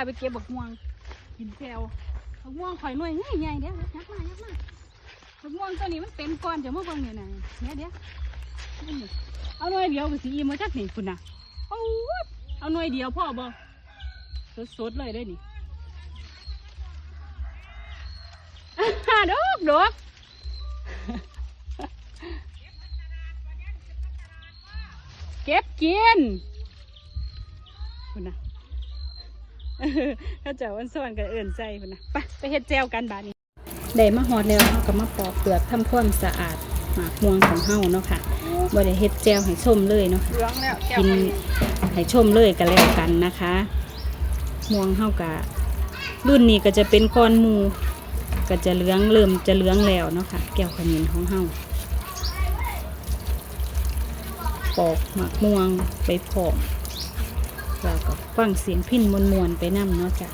าไปเก็บบักม่วงกินแซวบักม่วงข่อยหน่วยง่ายใหญ่ๆเดี๋ยวยักมายักมาบักม่วงตัวนี้มันเป็นก้อนจะมาเบิ่งเนี่ยนะเดี๋ยเดี๋ยวเอาหน่วยเดียวก็สิอิ่มาจากนี่คุณน่ะเอาเอาหน่วยเดียวพ่อบ่สดๆเลยได้นี่ดอกดอกเก็บกินคุณนะ ถ้าเจ้าวันสวรรค์ก็เอื่นใจคุณนะไปไปเฮ็ดแจวกันบานี้ได้มาหอดแล้วเราก็มาปอกเปลือกทำความสะอาดหมากม่วงของเฮาเนาะค่ะบ่ได้เฮ็ดแจวให้ชมเลยเนาะค่ะ เหลืองแล้วแก้วกินให้ชมเลยกันแล้วกันนะคะ ม่วงเฮากะรุ่นนี้ก็จะเป็นก้อนหมูก็จะเหลืองเริ่มจะเหลืองแล้วเนาะค่ะ แก้วขมิ้นของเฮาปอกหมากม่วงไปพร้อม เราก็ฟังเสียงพินมวนๆไปนํเนาะจ้ะ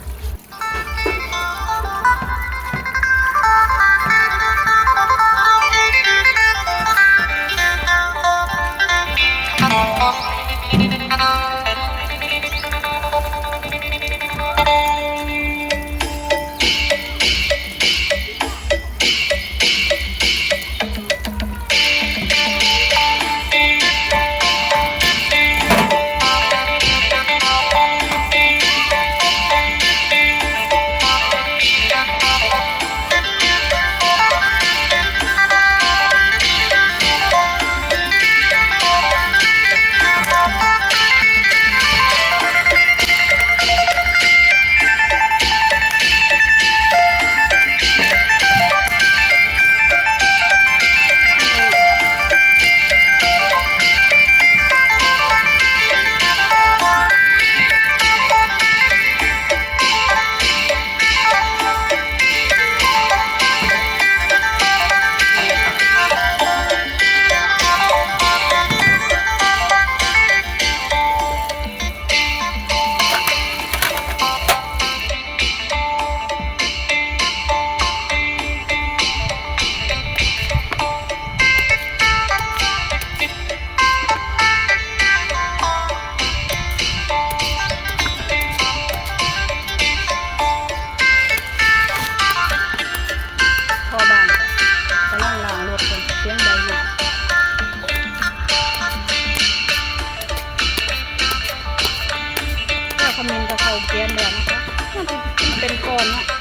เกียนแล้วนะคะมันเป็นเป็นก้อนเนาะ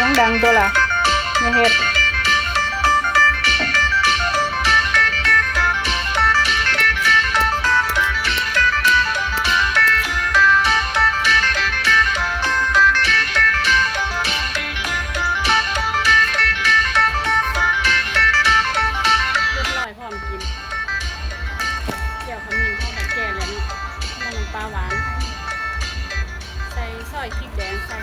สียงดังตัวละอย่าเฮ็ดเรียบร้อยพร้อมกินเกี่ยวขมิ้นเข้าไปแก่แล้วนาะแล้วน้ำปลาหวาน ใส่ซอยพริกแดงใส่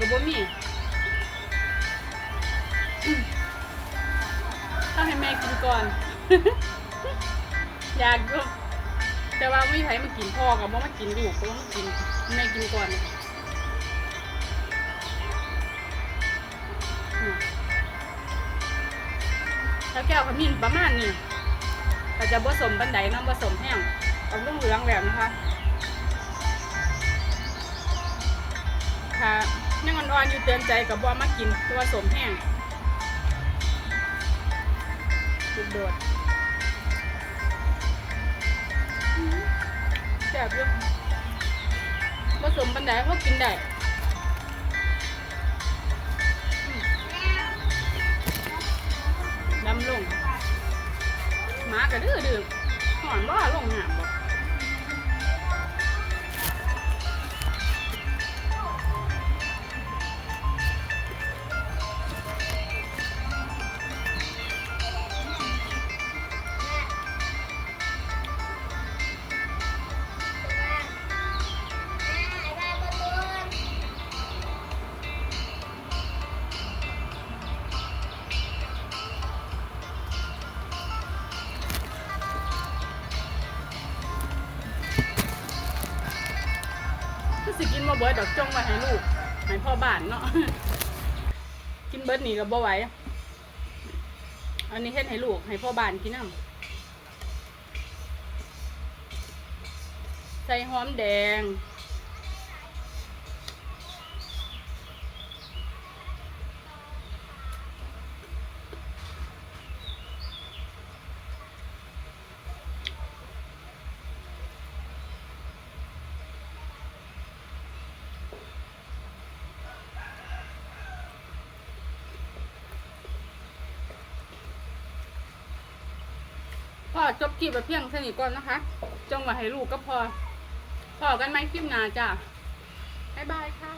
ก็บ่มีต้องให้แม่กินก่อน อยากแต่ว่าไม่ใครมากินพ่อกับว่ามากินลูกก็มากินแม่กินก่อนแล้วแก้วขมิ้นประมาณนี้ก็จะผสมบันไดน้องผสมแห้งกับเรื่องเหลืองแบบนะคะค่ะ ยังอ่อนๆอยู่เตือนใจกับบอมากินเพราะว่าสมแห้งสุดโดดแซ่บยู่ผสมบันไดเขากินได้ดำลง มากระดื้อดื้อหอนว่าลงหาม สิกินมาเบิดดอกจงไว้ให้ลูกให้พ่อบ้านเนาะ กินเบิดนี่ก็บ่ไหวอันนี้เฮ็ดให้ลูกให้พ่อบ้านกินน้ำใส่หอมแดง พ่อจบคลิปไปเพียงเท่านี้ก่อนนะคะ จงหวะให้ลูกก็พอพอกันไหมคลิปหน้าจ้ะบ๊ายบายค่ะ